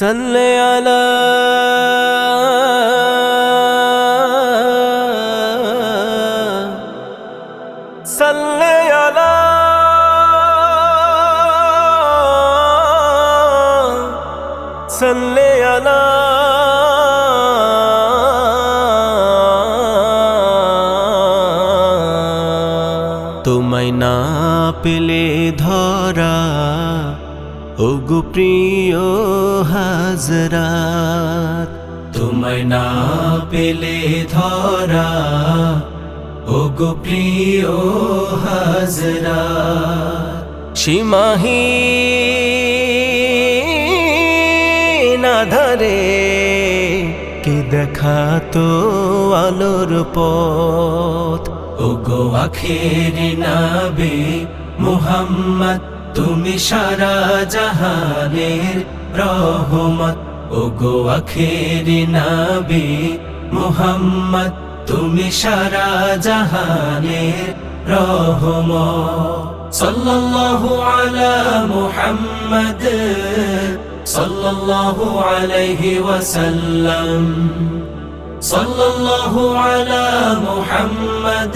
صل على صل على صل على তোমায় না পেলে ধরা ওগো প্রিয় হাজরাত, তোমায় না পেলে ধরা। ওগো প্রিয় হাজরাত, সীমাহি না ধরে। কে দেখাতো আলোর পথ। ওগো আখের নাবে মুহাম্মদ তুমি সারা জাহানের রহমত ওগো আখেরি নাবি মুহাম্মদ তুমি সারা জাহানের রহমত সাল্লাল্লাহু আলা মুহাম্মদ সাল্লাল্লাহু আলাইহি ওয়াসাল্লাম সাল্লাল্লাহু আলা মুহাম্মদ